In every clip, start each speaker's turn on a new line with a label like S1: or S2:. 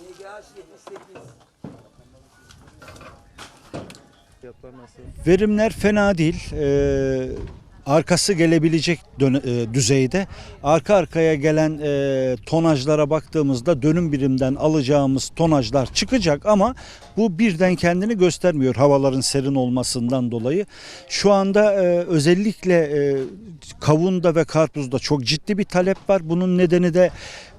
S1: DGH 78.
S2: Fiyatlar nasıl?
S3: Verimler fena değil. Ee, arkası gelebilecek e, düzeyde. Arka arkaya gelen e, tonajlara baktığımızda dönüm birimden alacağımız tonajlar çıkacak ama bu birden kendini göstermiyor havaların serin olmasından dolayı. Şu anda e, özellikle e, kavunda ve karpuzda çok ciddi bir talep var. Bunun nedeni de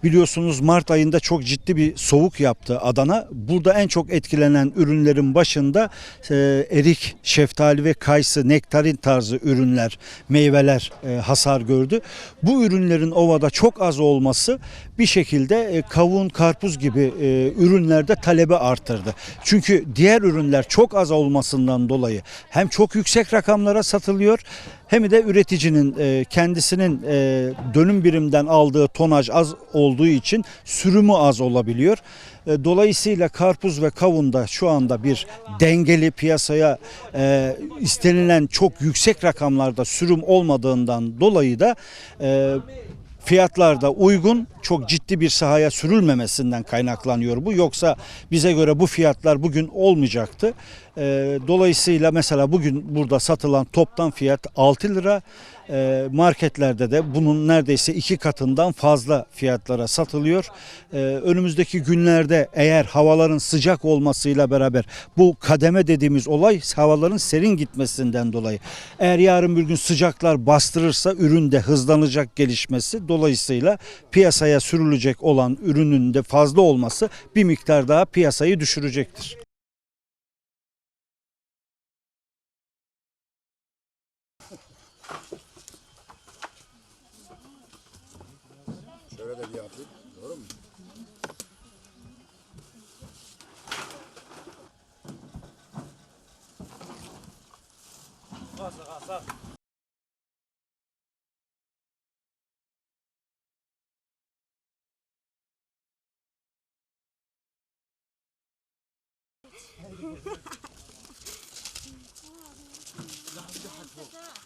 S3: biliyorsunuz Mart ayında çok ciddi bir soğuk yaptı Adana. Burada en çok etkilenen ürünlerin başında e, erik, şeftali ve kayısı, nektarin tarzı ürünler, meyveler e, hasar gördü. Bu ürünlerin ovada çok az olması bir şekilde e, kavun, karpuz gibi e, ürünlerde talebi arttırdı. Çünkü diğer ürünler çok az olmasından dolayı hem çok yüksek rakamlara satılıyor hem de üreticinin e, kendisinin e, dönüm birimden aldığı tonaj az olduğu için sürümü az olabiliyor. E, Dolayısıyla karpuz ve kavunda şu anda bir dengeli piyasaya e, istenilen çok yüksek rakamlarda sürüm olmadığından dolayı da e, fiyatlarda uygun çok ciddi bir sahaya sürülmemesinden kaynaklanıyor bu. Yoksa bize göre bu fiyatlar bugün olmayacaktı. Ee, Dolayısıyla mesela bugün burada satılan toptan fiyat 6 lira. Ee, Marketlerde de bunun neredeyse iki katından fazla fiyatlara satılıyor. Ee, Önümüzdeki günlerde eğer havaların sıcak olmasıyla beraber bu kademe dediğimiz olay havaların serin gitmesinden dolayı. Eğer yarın bir gün sıcaklar bastırırsa ürün de hızlanacak gelişmesi dolayısıyla piyasaya piyasaya sürülecek olan ürünün de fazla olması bir miktar daha piyasayı düşürecektir.
S4: Şöyle de bir yapayım. Doğru mu? Kalsa kalsa. ยอดยอด